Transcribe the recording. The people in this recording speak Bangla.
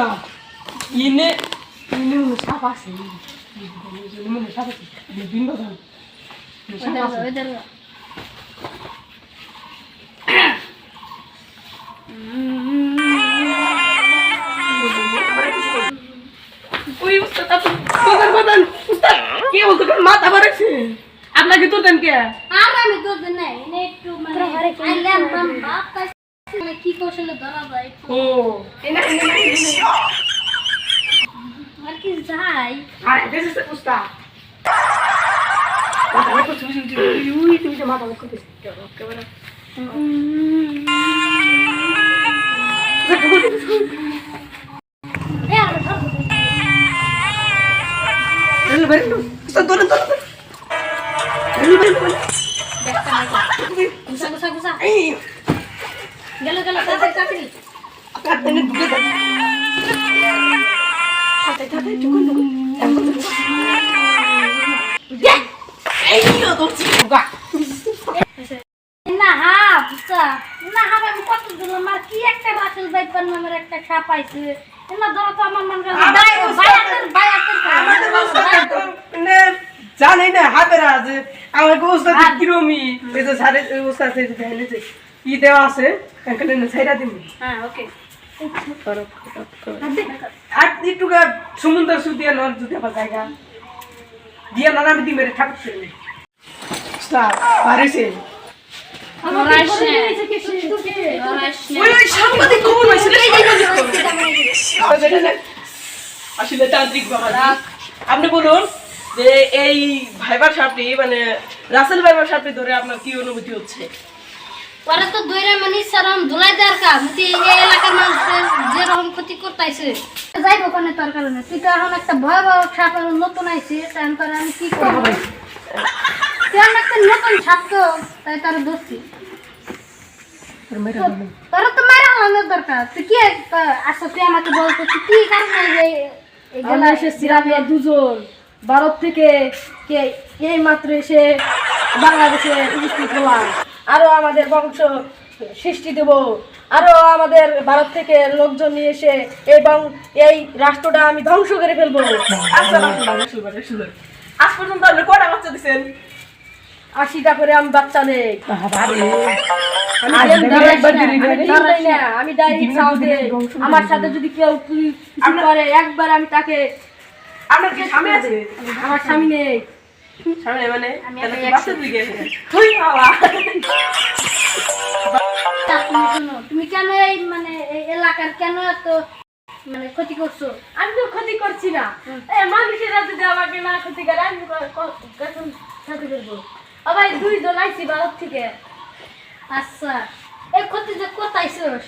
উস্তাদ ইনে ইনে মনে সাপ আছে ইনে মনে সাপ আছে বলতো কেন মাথা বাড়াইছে আপনাকে তো দেন কে আমি দুধ নাই এনে একটু মানে কৌশলে ধরা যায় ও। আর কি যাই। আরে মাথা তুমি তুমি তুমি মাথা বেরো বেরো উস্তাদ না হাফ আমি কত দিলাম আর কি একটা সাপ আইছে না ধরো তো আমার মন জানি না হাতের আছে আমার গোস্তা কিরমি এই যে সাড়ে ই দেওয়া আছে হ্যাঁ ওকে আর একটু সমুদ্র সুদিয়া নর জায়গা। দিয়া আমি ঠাকুর ছেলে স্টার আসলে তান্ত্রিক আপনি বলুন যে এই ভাইবার সাপটি মানে রাসেল ভাইবার সাপটি ধরে আপনার কি অনুভূতি হচ্ছে? ওরা তো দইরা মানে সারাম ধুলাই দেওয়ার কাজ এই এলাকার মানুষের যেরকম ক্ষতি করতেছে যাইব কোনে তোর কারণে। তুই তো এখন একটা ভয়াবহ নতুন আইছে তাই তোর আমি কি করব? তুই একটা নতুন সাপ তো তাই তার দোষী। তোর তো মারা দরকার। তুই কি আসো তুই আমাকে বলতো তুই কি কারণে এসেছিলাম দুজন। ভারত থেকে কে এই মাত্র এসে বাংলাদেশে উপস্থিত হলাম। আরও আমাদের বংশ সৃষ্টি দেব। আরও আমাদের ভারত থেকে লোকজন নিয়ে এসে এবং এই রাষ্ট্রটা আমি ধ্বংস করে ফেলব। আচ্ছা শুনুন আজ পর্যন্ত আপনি কয়টা বাচ্চা দিছেন? আশিটা করে আমি বাচ্চা নেই। আমি আজ দেন দেখো দাঁড়াই একবার না, দিলি আমি না, দিন দেই না, আমি ডাইরেক্ট চাও আমার সাথে যদি কেউ কি- করে একবার আমি তাকে কি স্বামী আছে? আমার স্বামী নেই। মানে তুই বাবা। তুমি কেন এই মানে এলাকার কেন এত মানে ক্ষতি করছ? আমি তো ক্ষতি করছি না। মানুষেরা যদি আমাকে না ক্ষতি করে আমি কখন ক্ষতি করব? আবার দুইজন আইছি ভারত থেকে। আচ্ছা এই ক্ষতি যে কোথাইছোস